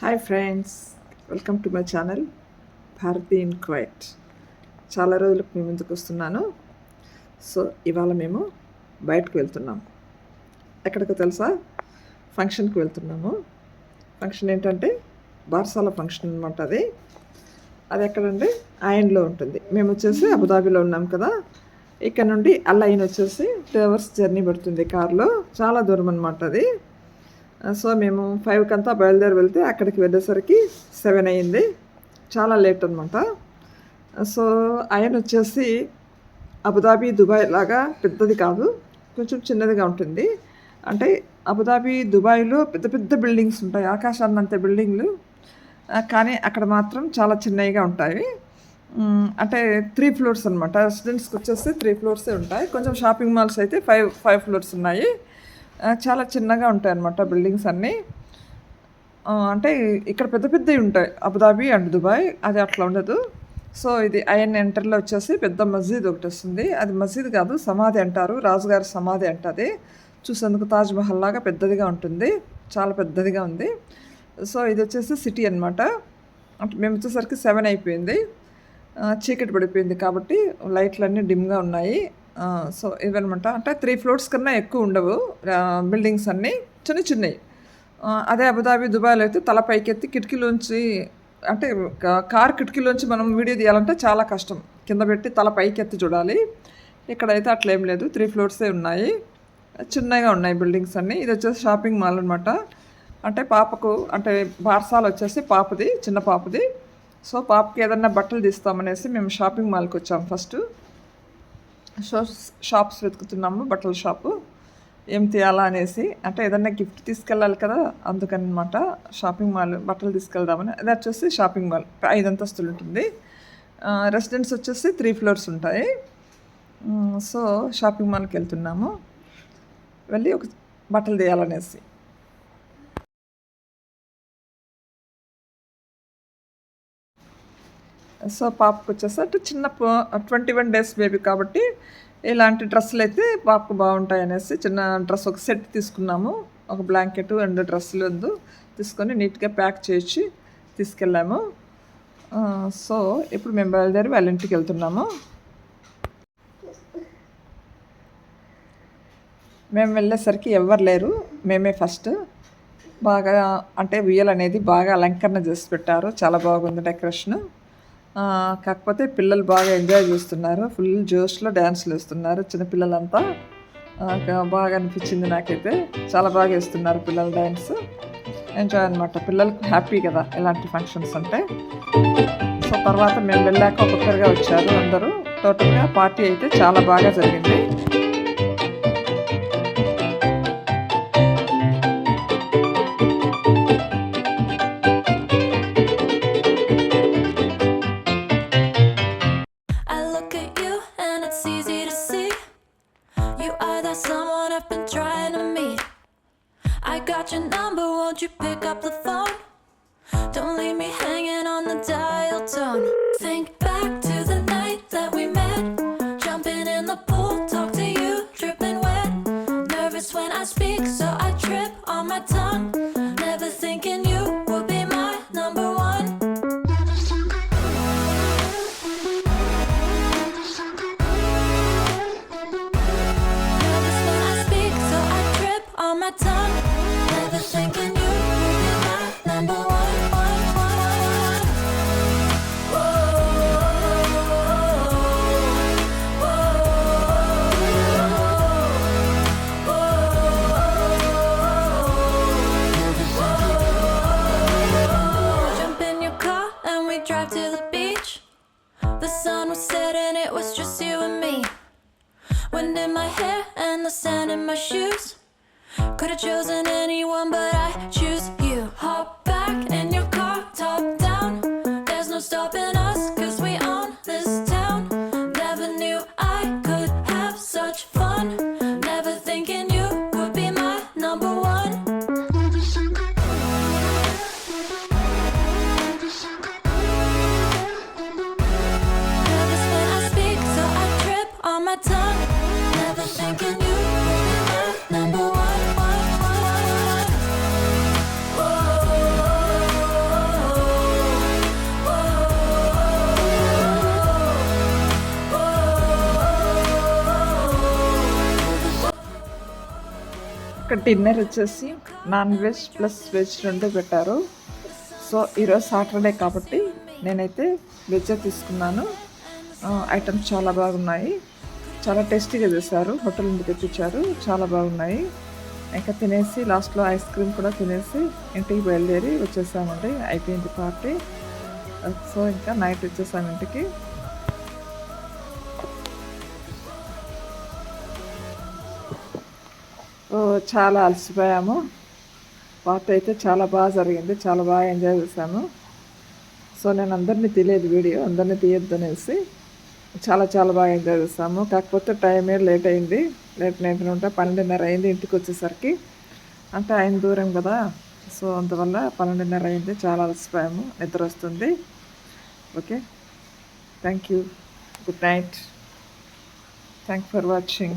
Hi friends welcome to my channel Bharathi in quite చాలా రోజులకు మీ ముందుకు వస్తున్నాను సో ఇవాళ మేము బయటకు వెళ్తున్నాము ఎక్కడికో తెలుసా? ఫంక్షన్కి వెళ్తున్నాము. ఫంక్షన్ ఏంటంటే బార్సాల ఫంక్షన్ అనమాట అది. అది ఎక్కడంటే ఆయన్లో ఉంటుంది. మేము వచ్చేసి అబుదాబిలో ఉన్నాం కదా. ఇక్కడ నుండి అల్లైన్ వచ్చేసి టూ అవర్స్ జర్నీ పడుతుంది కారులో. చాలా దూరం అనమాట అది. సో మేము ఫైవ్కి అంతా బయలుదేరి వెళ్తే అక్కడికి వెళ్ళేసరికి సెవెన్ అయ్యింది. చాలా లేట్ అనమాట సో ఆయన వచ్చేసి అబుదాబీ దుబాయ్ లాగా పెద్దది కాదు కొంచెం చిన్నదిగా ఉంటుంది. అంటే అబుదాబి దుబాయ్లో పెద్ద పెద్ద బిల్డింగ్స్ ఉంటాయి ఆకాశాన్నంత బిల్డింగ్లు కానీ అక్కడ మాత్రం చాలా చిన్నవిగా ఉంటాయి. అంటే త్రీ ఫ్లోర్స్ అనమాట రెసిడెంట్స్కి వచ్చేసి త్రీ ఫ్లోర్సే ఉంటాయి. కొంచెం షాపింగ్ మాల్స్ అయితే ఫైవ్ ఫైవ్ ఫ్లోర్స్ ఉన్నాయి. చాలా చిన్నగా ఉంటాయి అన్నమాట బిల్డింగ్స్ అన్నీ. అంటే ఇక్కడ పెద్ద పెద్దవి ఉంటాయి. అబుదాబి అండ్ దుబాయ్ అది అట్లా ఉండదు. సో ఇది ఐఎన్ ఎంటర్లో వచ్చేసి పెద్ద మస్జిద్ ఒకటి వస్తుంది. అది మస్జిద్ కాదు సమాధి అంటారు. రాజుగారి సమాధి అంటది చూసేందుకు తాజ్మహల్ లాగా పెద్దదిగా ఉంటుంది. చాలా పెద్దదిగా ఉంది. సో ఇది వచ్చేసి సిటీ అనమాట అంటే మేము వచ్చేసరికి సెవెన్ అయిపోయింది. చీకటి పడిపోయింది కాబట్టి లైట్లన్నీ డిమ్గా ఉన్నాయి. సో ఇవన్నమాట. అంటే త్రీ ఫ్లోర్స్ కన్నా ఎక్కువ ఉండవు బిల్డింగ్స్ అన్నీ. చిన్న చిన్నవి. అదే అబుదాబి దుబాయ్లో అయితే తల పైకెత్తి కిటికీలోంచి అంటే కార్ కిటికీలోంచి మనం వీడియో తీయాలంటే చాలా కష్టం. కింద పెట్టి తల పైకెత్తి చూడాలి. ఇక్కడైతే అట్లేం లేదు. త్రీ ఫ్లోర్సే ఉన్నాయి. చిన్నగా ఉన్నాయి బిల్డింగ్స్ అన్నీ. ఇది వచ్చేసి షాపింగ్ మాల్ అనమాట అంటే పాపకు అంటే బార్సాలు వచ్చేసి పాపది చిన్న పాపది. సో పాపకి ఏదన్నా బట్టలు తీస్తామనేసి మేము షాపింగ్ మాల్కి వచ్చాం ఫస్ట్ షాప్స్ షాప్స్ వెతుకుతున్నాము బట్టల షాపు. ఏం తీయాలా అనేసి అంటే ఏదన్నా గిఫ్ట్ తీసుకెళ్ళాలి కదా అందుకనమాట షాపింగ్ మాల్ బట్టలు తీసుకెళ్దామని. అది వచ్చేసి షాపింగ్ మాల్ ఐదు అంతస్తులు ఉంటుంది. రెసిడెంట్స్ వచ్చేసి త్రీ ఫ్లోర్స్ ఉంటాయి. సో షాపింగ్ మాల్కి వెళ్తున్నాము. వెళ్ళి ఒక బట్టలు తీయాలనేసి. సో పాపకు వచ్చేసరికి చిన్న ట్వంటీ వన్ డేస్ బేబీ కాబట్టి ఇలాంటి డ్రెస్సులు అయితే పాపకు బాగుంటాయి అనేసి చిన్న డ్రెస్ ఒక సెట్ తీసుకున్నాము. ఒక బ్లాంకెట్ అండ్ డ్రెస్సులు వద్దు తీసుకొని నీట్గా ప్యాక్ చేసి తీసుకెళ్ళాము. సో ఇప్పుడు మేము బయలుదేరి వాళ్ళ ఇంటికి వెళ్తున్నాము. మేము వెళ్ళేసరికి ఎవరు లేరు మేమే ఫస్ట్. బాగా అంటే ఉయ్యలు అనేది బాగా అలంకరణ చేసి పెట్టారు. చాలా బాగుంది డెకరేషన్. కాకపోతే పిల్లలు బాగా ఎంజాయ్ చేస్తున్నారు. ఫుల్ జోష్లో డ్యాన్స్లు వేస్తున్నారు చిన్నపిల్లలంతా బాగా అనిపించింది నాకైతే. చాలా బాగా వేస్తున్నారు పిల్లలు డ్యాన్స్ ఎంజాయ్ అనమాట పిల్లలకు హ్యాపీ కదా ఇలాంటి ఫంక్షన్స్ అంటే. సో తర్వాత మేము వెళ్ళాక ఒక్కొక్కరిగా వచ్చారు అందరూ. టోటల్గా పార్టీ అయితే చాలా బాగా జరిగింది. got your number, won't you pick up the phone? Don't leave me hanging on the dial tone. Think back to the night that we met. Wind in my hair and the sand in my shoes. Could have chosen anyone, but I choose. Dinner వచ్చేసి non veg plus veg రెండు పెట్టారు. So ఈరోజు Saturday కాబట్టి నేనైతే veg తీసుకున్నాను. Items చాలా బాగున్నాయి. చాలా టేస్టీగా చేశారు. హోటల్ నుండి తెప్పించారు. చాలా బాగున్నాయి. ఇంకా తినేసి లాస్ట్లో ఐస్ క్రీమ్ కూడా తినేసి ఇంటికి బయలుదేరి వచ్చేసామండి. అయిపోయింది పార్టీ. సో ఇంకా నైట్ వచ్చేసాం ఇంటికి. సో చాలా అలసిపోయాము. పార్టీ అయితే చాలా బాగా జరిగింది. చాలా బాగా ఎంజాయ్ చేశాము. సో నేను అందరినీ తెలియదు వీడియో. అందరినీ తీయొద్దు అనేసి చాలా చాలా బాగా ఎంజాయ్ చేస్తాము కాకపోతే టైమే లేట్ అయింది. లేట్ నైట్ ఉంటే పన్నెండున్నర అయింది ఇంటికి వచ్చేసరికి. అంటే ఆయన దూరం కదా. సో అందువల్ల పన్నెండున్నర అయింది. చాలా అలసిపోయాము. నిద్ర వస్తుంది. Okay? Thank you good night thank for watching